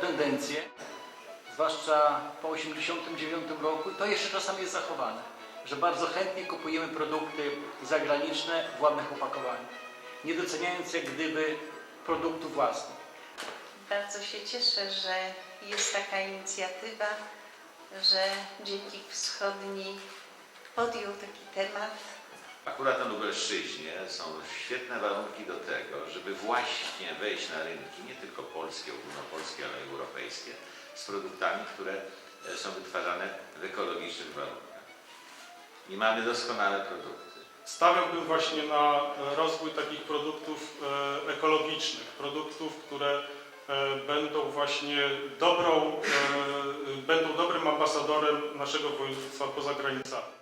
tendencje, zwłaszcza po 1989 roku, to jeszcze czasami jest zachowane, że bardzo chętnie kupujemy produkty zagraniczne w ładnych opakowaniach, nie doceniając jak gdyby produktu własnych. Bardzo się cieszę, że jest taka inicjatywa, że Dziennik Wschodni podjął taki temat. Akurat na Lubelszczyźnie są świetne warunki do tego, żeby właśnie wejść na rynki, nie tylko polskie, ogólnopolskie, ale europejskie, z produktami, które e, są wytwarzane w ekologicznych warunkach. I mamy doskonałe produkty. Stawiałbym właśnie na rozwój takich produktów e, ekologicznych, produktów, które e, będą właśnie dobrą, będą dobrym ambasadorem naszego województwa poza granicami.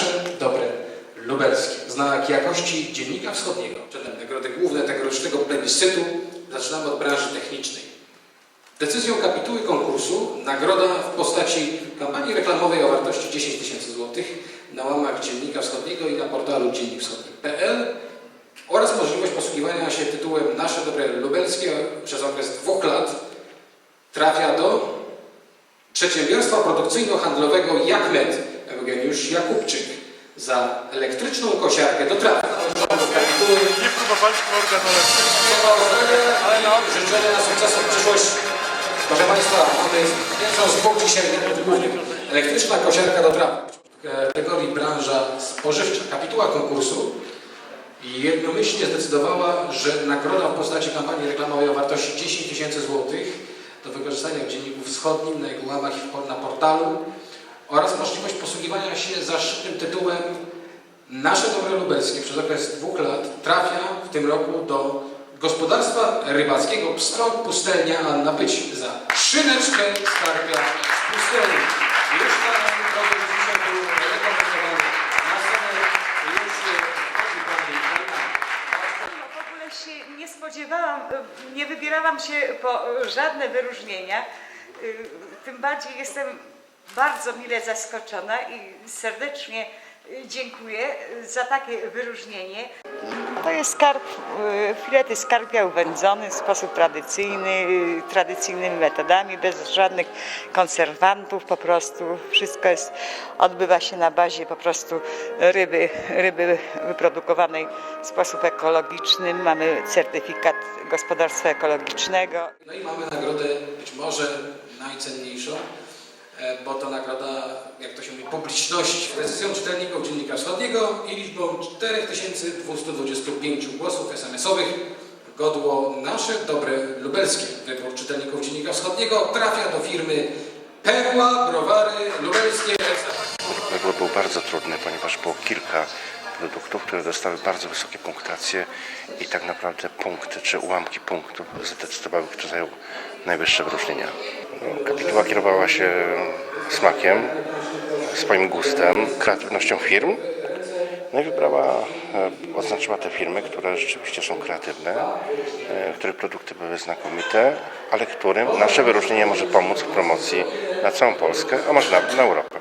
Nasze dobre lubelskie. Znak jakości Dziennika Wschodniego. Przedtem nagrody główne tegorocznego plebiscytu. Zaczynamy od branży technicznej. Decyzją kapituły konkursu nagroda w postaci kampanii reklamowej o wartości 10 tysięcy złotych na łamach Dziennika Wschodniego i na portalu dziennikwschodni.pl oraz możliwość posługiwania się tytułem Nasze Dobre Lubelskie przez okres dwóch lat trafia do Przedsiębiorstwa Produkcyjno-Handlowego Jakmet Eugeniusz Jakubczyk za elektryczną kosiarkę do trawy. Kapituły Nie próbowaliśmy ale no, życzenia na sukcesu w przyszłości. Proszę Państwa, mamy pierwszą z dwóch dzisiaj głównych. Elektryczna kosiarka do trawy. W kategorii branża spożywcza. Kapituła konkursu i jednomyślnie zdecydowała, że nagroda w postaci kampanii reklamowej o wartości 10 tysięcy złotych do wykorzystania w Dzienniku Wschodnim, na jego łamach i na portalu oraz możliwość posługiwania się zaszczytnym tytułem Nasze Dobre Lubelskie przez okres dwóch lat trafia w tym roku do gospodarstwa rybackiego Pstrąg Pustelnia Anna Pyć za szyneczkę skarpia z pustelni. Już na produkt dzisiaj był rekomendowany na. W ogóle się nie spodziewałam, y, nie wybierałam się po żadne wyróżnienia. Y, Tym bardziej jestem bardzo mile zaskoczona i serdecznie y, dziękuję y, za takie wyróżnienie. To jest skarb, y, filety skarpiał wędzony w sposób tradycyjny, tradycyjnymi metodami, bez żadnych konserwantów po prostu. Wszystko jest, odbywa się na bazie po prostu ryby, ryby wyprodukowanej w sposób ekologiczny. Mamy certyfikat gospodarstwa ekologicznego. No i mamy nagrodę być może najcenniejszą, bo to nagroda, jak to się mówi, publiczności. Decyzją czytelników Dziennika Wschodniego i liczbą 4225 głosów SMS-owych godło nasze dobre lubelskie. Wybór czytelników Dziennika Wschodniego trafia do firmy Perła Browary Lubelskie. Wybór był bardzo trudny, ponieważ było kilka produktów, które dostały bardzo wysokie punktacje i tak naprawdę punkty czy ułamki punktów zdecydowały, kto zajął najwyższe wyróżnienia. Kapituła kierowała się smakiem, swoim gustem, kreatywnością firm. No i wybrała, e, oznaczyła te firmy, które rzeczywiście są kreatywne, e, których produkty były znakomite, ale którym nasze wyróżnienie może pomóc w promocji na całą Polskę, a może nawet na Europę.